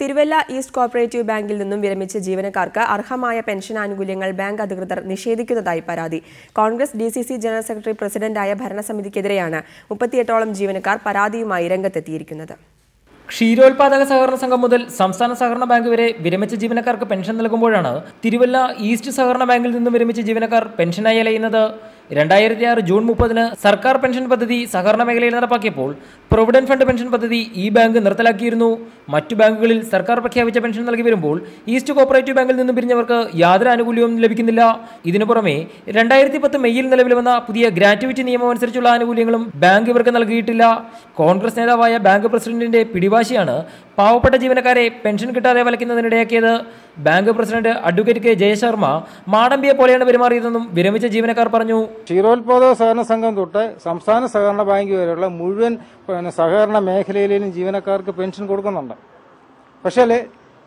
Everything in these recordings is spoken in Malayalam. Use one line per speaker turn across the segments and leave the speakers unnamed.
തിരുവല്ല ഈസ്റ്റ് കോപ്പറേറ്റീവ് ബാങ്കിൽ നിന്നും വിരമിച്ച ജീവനക്കാർക്ക് അർഹമായ പെൻഷൻ ആനുകൂല്യങ്ങൾ ബാങ്ക് അധികൃതർ നിഷേധിക്കുന്നതായി പരാതി. കോൺഗ്രസ് ഡി ജനറൽ സെക്രട്ടറി പ്രസിഡന്റായ ഭരണസമിതിക്കെതിരെയാണ് മുപ്പത്തിയെട്ടോളം ജീവനക്കാർ പരാതിയുമായി രംഗത്തെത്തിയിരിക്കുന്നത്.
ക്ഷീരോത്പാദക സഹകരണ സംഘം മുതൽ സംസ്ഥാന സഹകരണ ബാങ്ക് വരെ വിരമിച്ച ജീവനക്കാർക്ക് പെൻഷൻ നൽകുമ്പോഴാണ് തിരുവല്ല ഈസ്റ്റ് സഹകരണ ബാങ്കിൽ നിന്നും വിരമിച്ച ജീവനക്കാർ പെൻഷനായി അലയുന്നത്. രണ്ടായിരത്തി ആറ് ജൂൺ മുപ്പതിന് സർക്കാർ പെൻഷൻ പദ്ധതി സഹകരണ മേഖലയിൽ നടപ്പാക്കിയപ്പോൾ പ്രൊവിഡന്റ് ഫണ്ട് പെൻഷൻ പദ്ധതി ഈ ബാങ്ക് നിർത്തലാക്കിയിരുന്നു. മറ്റു ബാങ്കുകളിൽ സർക്കാർ പ്രഖ്യാപിച്ച പെൻഷൻ നൽകി വരുമ്പോൾ ഈസ്റ്റ് കോപ്പറേറ്റീവ് ബാങ്കിൽ നിന്നും പിരിഞ്ഞവർക്ക് യാതൊരു ആനുകൂല്യവും ലഭിക്കുന്നില്ല. ഇതിനു പുറമെ രണ്ടായിരത്തി പത്ത് മെയ്യിൽ നിലവിൽ വന്ന പുതിയ ഗ്രാറ്റുവിറ്റി നിയമം അനുസരിച്ചുള്ള ആനുകൂല്യങ്ങളും ബാങ്ക് ഇവർക്ക് നൽകിയിട്ടില്ല. കോൺഗ്രസ് നേതാവായ ബാങ്ക് പ്രസിഡന്റിന്റെ പിടിവാശിയാണ് പാവപ്പെട്ട ജീവനക്കാരെ പെൻഷൻ കിട്ടാതെ വലയ്ക്കുന്നതിനിടയാക്കിയത്. Bank president advocate K Jayasharma മാടമ്പിയെ പോലെയാണ് പെരുമാറിയതെന്നും വിരമിച്ച ജീവനക്കാർ പറഞ്ഞു.
ക്ഷീരോത്പാദക സഹകരണ സംഘം തൊട്ട് സംസ്ഥാന സഹകരണ ബാങ്ക് വരെയുള്ള മുഴുവൻ സഹകരണ മേഖലയിലും ജീവനക്കാർക്ക് പെൻഷൻ കൊടുക്കുന്നുണ്ട്. പക്ഷേ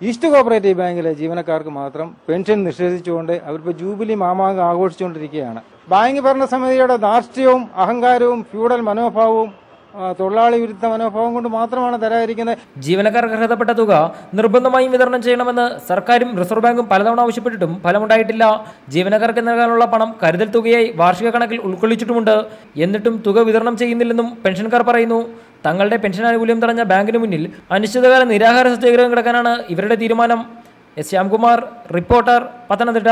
ഈസ്റ്റ് കോപ്പറേറ്റീവ് ബാങ്കിലെ ജീവനക്കാർക്ക് മാത്രം പെൻഷൻ നിഷേധിച്ചുകൊണ്ട് അവരിപ്പോൾ ജൂബിലി മാമാങ്കം ആഘോഷിച്ചുകൊണ്ടിരിക്കുകയാണ്. ബാങ്ക് ഭരണസമിതിയുടെ ധാർഷ്ട്യവും അഹങ്കാരവും ഫ്യൂഡൽ മനോഭാവവും തൊഴിലാളി വിരുദ്ധ മനോഭാവം കൊണ്ട് മാത്രമാണ് തരാതിരിക്കുന്നത്.
ജീവനക്കാർ അർഹതപ്പെട്ട തുക നിർബന്ധമായും വിതരണം ചെയ്യണമെന്ന് സർക്കാരും റിസർവ് ബാങ്കും പലതവണ ആവശ്യപ്പെട്ടിട്ടും ഫലമുണ്ടായിട്ടില്ല. ജീവനക്കാർക്ക് നൽകാനുള്ള പണം കരുതൽ തുകയായി വാർഷിക കണക്കിൽ ഉൾക്കൊള്ളിച്ചിട്ടുമുണ്ട്. എന്നിട്ടും തുക വിതരണം ചെയ്യുന്നില്ലെന്നും പെൻഷൻകാർ പറയുന്നു. തങ്ങളുടെ പെൻഷൻ ആനുകൂല്യം തടഞ്ഞ ബാങ്കിന് മുന്നിൽ അനിശ്ചിതകാല നിരാഹാര സത്യാഗ്രഹം കിടക്കാനാണ് ഇവരുടെ തീരുമാനം. S Shyamkumar reporter Pathanamthitta.